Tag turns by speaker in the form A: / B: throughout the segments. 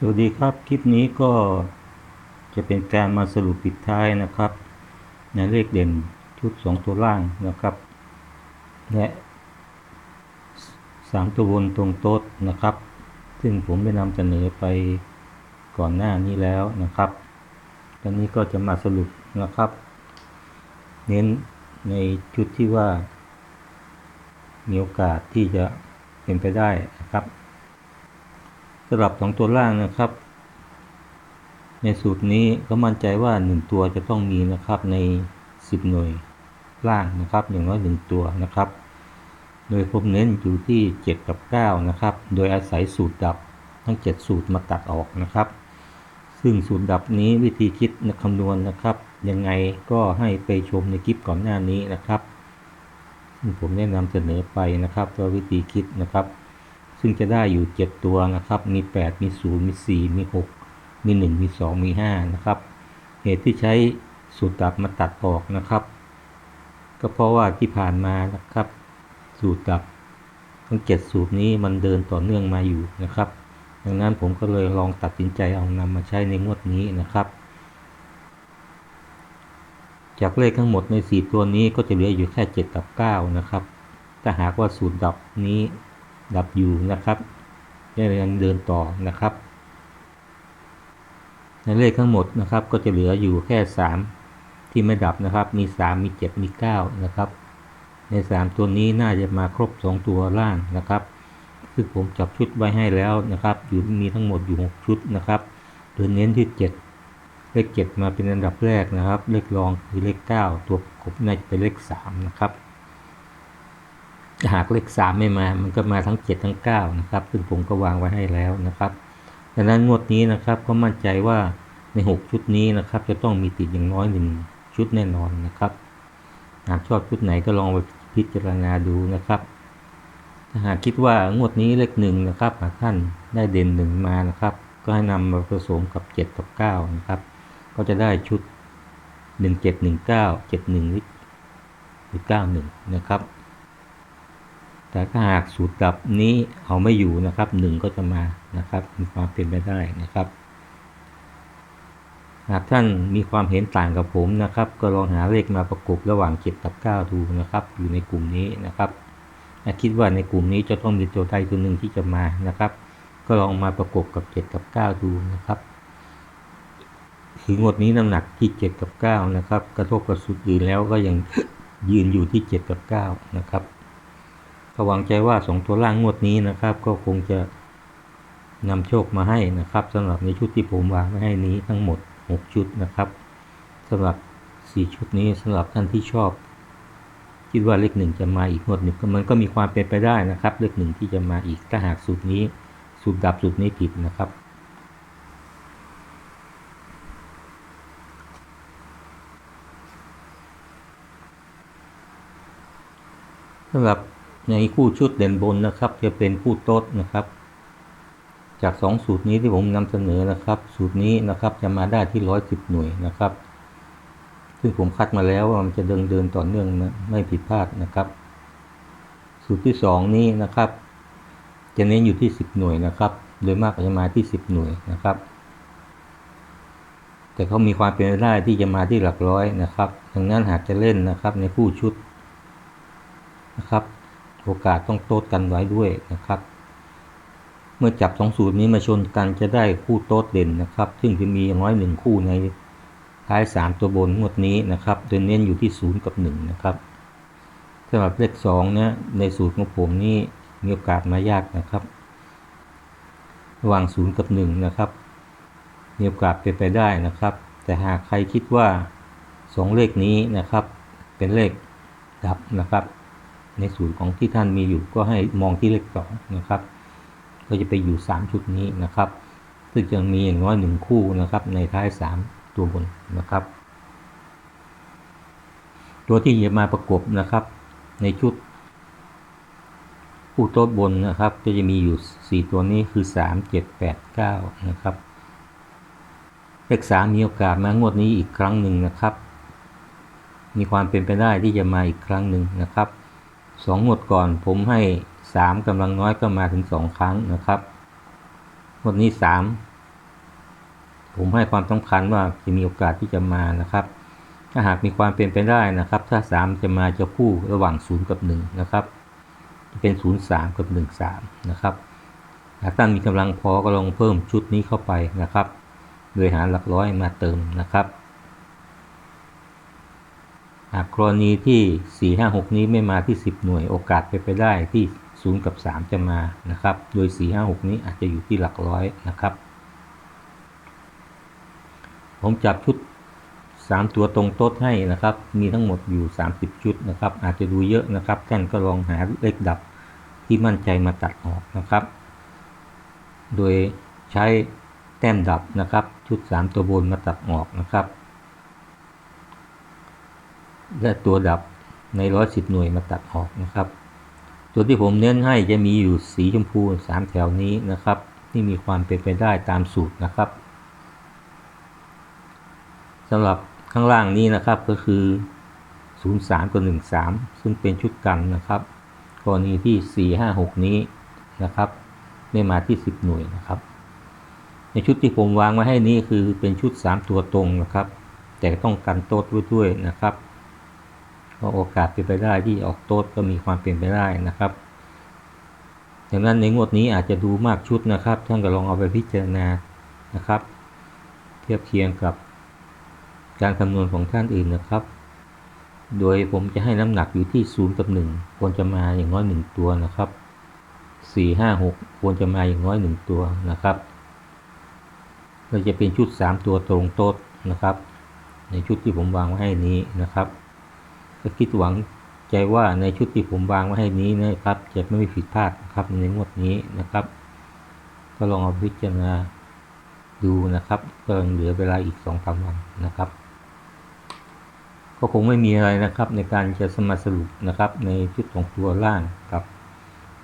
A: สวัสดีครับ คลิปนี้ก็จะเป็นการมาสรุปปิดท้ายนะครับ ในเลขเด่นชุด 2 ตัวล่างนะครับ และ 3 ตัวบนตรงโต๊ดนะครับ ซึ่งผมได้นำเสนอไปก่อนหน้านี้แล้วนะครับตอนนี้ก็จะมาสรุปนะครับ เน้นในชุดที่ว่า มีโอกาสที่จะเป็นไปได้นะครับ สำหรับสองตัวล่างนะครับ ในสูตรนี้ก็มั่นใจว่า 1 ตัวจะต้องมีนะครับใน 10 หน่วยล่างนะครับอย่างน้อย1ตัวนะครับ โดยผมเน้นอยู่ที่ 7 กับ 9 นะครับ โดยอาศัยสูตรดับทั้ง 7 สูตรมาตัดออกนะครับ ซึ่งสูตรดับนี้วิธีคิดคำนวณนะครับ ยังไงก็ให้ไปชมในคลิปก่อนหน้านี้นะครับผมได้นำเสนอไปนะครับว่าวิธีคิดนะครับ ซึ่งจะได้อยู่ 7 ตัวนะครับ มี 8 มี 0 มี 4 มี 6 มี 1 มี 2 มี 5 นะครับ เหตุที่ใช้สูตรดับมาตัดออกนะครับ ก็เพราะว่าที่ผ่านมานะครับ สูตรดับทั้ง 7 สูตรนี้มันเดินต่อเนื่องมาอยู่นะครับ ดังนั้นผมก็เลยลองตัดสินใจเอานำมาใช้ในงวดนี้นะครับ จากเลขทั้งหมดใน 4 ตัวนี้ก็จะเหลืออยู่แค่ 7 กับ 9 นะครับ ถ้าหากว่าสูตรดับนี้ ดับอยู่นะครับยังเดินต่อนะครับ ในเลขทั้งหมดนะครับก็จะเหลืออยู่แค่ 3 ที่ไม่ดับนะครับ มี 3 มี 7 มี 9 นะครับ ใน 3 ตัวนี้น่าจะมาครบ 2 ตัวล่างนะครับซึ่งผมจับชุดไว้ให้แล้วนะครับ อยู่มีทั้งหมดอยู่ 6 ชุดนะครับโดยเน้นที่ 7 เลข 7 มาเป็นอันดับแรกนะครับ เลขรองคือเลข 9 ตัวประกบน่าจะเป็นเลข 3 นะครับ หากเลขสามไม่มา มันก็มาทั้ง7ทั้ง9นะครับ ซึ่งผมก็วางไว้ให้แล้วนะครับดังนั้นงวดนี้นะครับก็มั่นใจว่าใน6ชุดนี้นะครับ จะต้องมีติดอย่างน้อยหนึ่งชุดแน่นอนนะครับ หากชอบชุดไหนก็ลองไปพิจารณาดูนะครับถ้าหากคิดว่างวดนี้เลขหนึ่งนะครับหากท่านได้เด่นหนึ่งมานะครับ ก็ให้นำมาผสมกับ 7 กับ 9 นะครับ ก็จะได้ชุด 1 7 1 9 7 1หรือ91 นะครับ แต่ถ้าหากสูตรดับนี้เอาไม่อยู่นะครับหนึ่งก็จะมานะครับมีความเป็นไปได้นะครับ หากท่านมีความเห็นต่างกับผมนะครับ ก็ลองหาเลขมาประกบระหว่าง7กับ9ดูนะครับ อยู่ในกลุ่มนี้นะครับคิดว่าในกลุ่มนี้จะต้องมีตัวใดตัวหนึ่งที่จะมานะครับ ก็ลองมาประกบกับ 7 กับ 9 ดูนะครับถึงงวดนี้น้ำหนักที่ 7 กับ 9 นะครับ กระทบกับสูตรอื่นแล้วก็ยังยืนอยู่ที่ 7 กับ 9 นะครับ ก็หวังใจว่าสองตัวล่างงวดนี้นะครับ ก็คงจะนำโชคมาให้นะครับสำหรับในชุดที่ผมวางไว้ให้นี้ทั้งหมด 6 ชุดนะครับสำหรับ 4 ชุดนี้สำหรับท่านที่ชอบ คิดว่าเลขหนึ่งจะมาอีกงวดหนึ่งมันก็มีความเป็นไปได้นะครับ เลขหนึ่งที่จะมาอีกถ้าหากสูตรนี้สูตรดับสูตรนี้ผิดนะครับสำหรับ ในคู่ชุดเด่นบนนะครับ จะเป็นคู่โต๊ดนะครับ จาก 2 สูตรนี้ที่ผมนำเสนอนะครับ สูตรนี้นะครับจะมาได้ที่ 110 หน่วยนะครับ ซึ่งผมคัดมาแล้วว่ามันจะเดินเดินต่อเนื่องนะไม่ผิดพลาดนะครับ สูตรที่ 2 นี้นะครับ จะเน้นอยู่ที่ 10 หน่วยนะครับ โดยมากจะมาที่ 10 หน่วยนะครับ แต่เขามีความเป็นไปได้ที่จะมาที่หลักร้อยนะครับ ดังนั้นหากจะเล่นนะครับในคู่ชุดนะครับ โอกาสต้องโต๊ดกันไว้ด้วยนะครับ เมื่อจับสองสูตรนี้มาชนกันจะได้คู่โต๊ดเด่นนะครับ ซึ่งจะมีอย่างน้อยหนึ่งคู่ในท้ายสามตัวบนงวดนี้นะครับโดยเน้นอยู่ที่ศูนย์กับหนึ่งนะครับสำหรับเลขสองเนี่ยในสูตรของผมนี่มีโอกาสมายากนะครับ ระหว่างศูนย์กับหนึ่งนะครับ มีโอกาสเป็นไปได้นะครับ แต่หากใครคิดว่าสองเลขนี้นะครับ เป็นเลขดับนะครับ ในสูตรของที่ท่านมีอยู่ก็ให้มองที่เลขสองนะครับก็จะไปอยู่ 3 ชุดนี้นะครับ ซึ่งจะมีอย่างน้อยหนึ่งคู่นะครับ ในท้าย 3 ตัวบนนะครับ ตัวที่จะมาประกบนะครับ ในชุดคู่โต๊ะบนนะครับ ก็จะมีอยู่ 4 ตัวนี้คือ 3 7 8 9 นะครับ เลข3มีโอกาสมางวดนี้อีกครั้งหนึ่งนะครับ มีความเป็นไปได้ที่จะมาอีกครั้งหนึ่งนะครับ สองงวดก่อนผมให้สามกำลังน้อยก็มาถึงสองครั้งนะครับงวดนี้สามผมให้ความสำคัญว่าจะมีโอกาสที่จะมานะครับ ถ้าหากมีความเป็นไปได้นะครับ ถ้า 3 จะมาจะคู่ระหว่าง 0 กับ 1 นะครับจะเป็น 0 3 กับ 1 3 นะครับหากท่านมีกำลังพอก็ลองเพิ่มชุดนี้เข้าไปนะครับ โดยหาหลักร้อยมาเติมนะครับากกรณีที่ 4 5 6 นี้ไม่มาที่ 10 หน่วยโอกาสไปไปได้ที่ 0 กับ 3 จะมานะครับ โดย 4 5 6 นี้อาจจะอยู่ที่หลักร้อยนะครับ ผมจับชุด 3 ตัวตรงโต๊ดให้นะครับ มีทั้งหมดอยู่ 30 ชุดนะครับ อาจจะดูเยอะนะครับท่านก็ลองหาเลขดับที่มั่นใจมาตัดออกนะครับ โดยใช้แต้มดับนะครับ ชุด 3 ตัวบนมาตัดออกนะครับ และตัวดับใน 110 หน่วยมาตัดออกนะครับ ตัวที่ผมเน้นให้จะมีอยู่สีชมพู 3 แถวนี้นะครับ ที่มีความเป็นไปได้ตามสูตรนะครับสำหรับข้างล่างนี้นะครับก็คือ 03 กับ 13 ซึ่งเป็นชุดกันนะครับ กรณีที่ 4 5 6 นี้นะครับไม่มาที่ 10 หน่วยนะครับ ในชุดที่ผมวางไว้ให้นี้คือเป็นชุด 3 ตัวตรงนะครับ แต่ต้องกันโต๊ดไว้ด้วยนะครับ เพราะโอกาสเป็นไปได้ที่ออกโต๊ดก็มีความเป็นไปได้นะครับดังนั้นในงวดนี้อาจจะดูมากชุดนะครับ ท่านก็ลองเอาไปพิจารณานะครับ เทียบเคียงกับการคำนวณของท่านอื่นนะครับ โดยผมจะให้น้ำหนักอยู่ที่ 0 กับ 1 ควรจะมาอย่างน้อย 1 ตัวนะครับ 4 5 6 ควรจะมาอย่างน้อย 1 ตัวนะครับเราจะเป็นชุด 3 ตัวตรงโต๊ดนะครับ ในชุดที่ผมวางไว้ให้นี้นะครับ ก็คิดหวังใจว่าในชุดที่ผมวางไว้ให้นี้นะครับ จะไม่มีผิดพลาดนะครับในงวดนี้นะครับ ก็ลองเอาพิจารณาดูนะครับก็เหลือเวลาอีก2องสามวันนะครับ ก็คงไม่มีอะไรนะครับในการจะสมาสรุปนะครับในชุดของตัวล่างกับ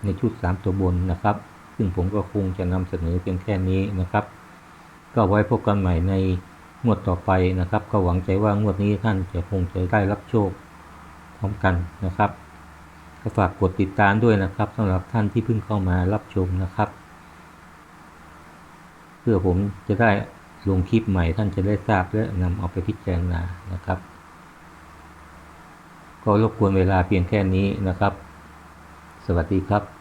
A: ในชุด3ตัวบนนะครับ ซึ่งผมก็คงจะนำเสนอเพียงแค่นี้นะครับ ก็ไว้พบกันใหม่ในงวดต่อไปนะครับ ก็หวังใจว่างวดนี้ท่านจะคงจะได้รับโชค พร้อมกันนะครับก็ฝากกดติดตามด้วยนะครับสำหรับท่านที่เพิ่งเข้ามารับชมนะครับ เพื่อผมจะได้ลงคลิปใหม่ท่านจะได้ทราบและนำเอาไปพิจารณานะครับ ก็รบกวนเวลาเพียงแค่นี้นะครับ สวัสดีครับ